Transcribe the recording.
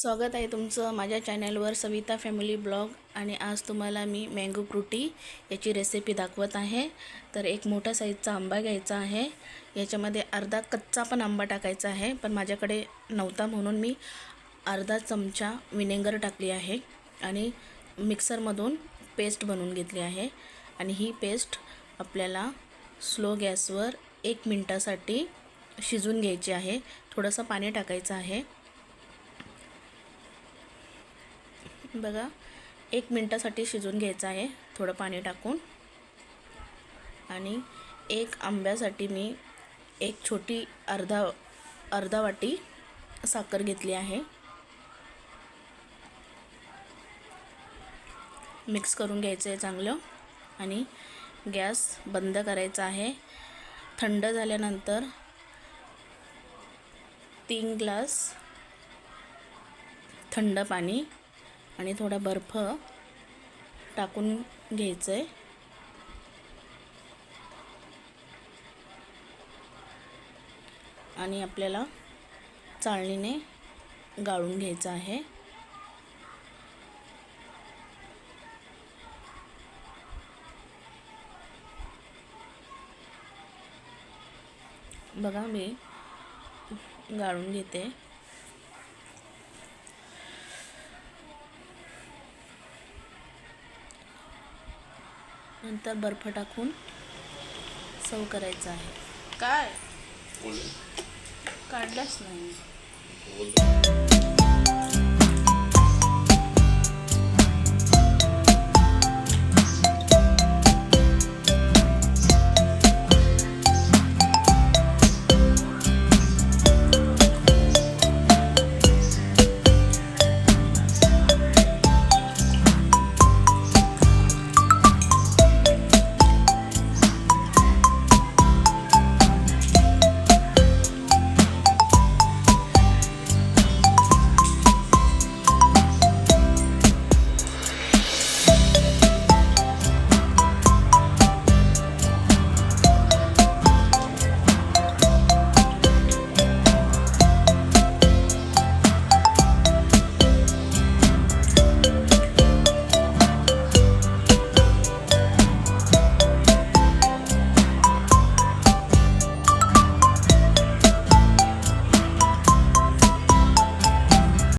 स्वागत आहे तुमचं माझ्या चॅनलवर सविता फॅमिली ब्लॉग आणि आज तुम्हाला मी मँगो फ्रुटी याची रेसिपी दाखवत आहे. तर एक मोठा साईजचा आंबा घ्यायचा आहे. याच्यामध्ये अर्धा कच्चा पण आंबा टाकायचा आहे पण माझ्याकडे नव्हता म्हणून मी अर्धा चमचा विनेगर टाकली आहे आणि मिक्सरमधून पेस्ट बनवून घेतली आहे. आणि ही पेस्ट आपल्याला स्लो गॅसवर एक मिनटासाठी शिजून घ्यायची आहे. थोडंसं पाणी टाकायचं आहे. बघा एक मिनटासाठी शिजून घ्यायचं आहे थोडं पाणी टाकून. आणि एक आंब्यासाठी मी एक छोटी अर्धा अर्धा वाटी साखर घेतली आहे. मिक्स करून घ्यायचं आहे चांगलं. आणि गॅस बंद करायचा आहे. थंड झाल्यानंतर तीन ग्लास थंड पाणी आणि थोडा बर्फ टाकून घ्यायचं आहे आणि आपल्याला चाळणीने गाळून घ्यायचं आहे. बघा मी गाळून घेते. नंतर बर्फ टाकून सर्व करायचं आहे. काय? काढलाच नाही.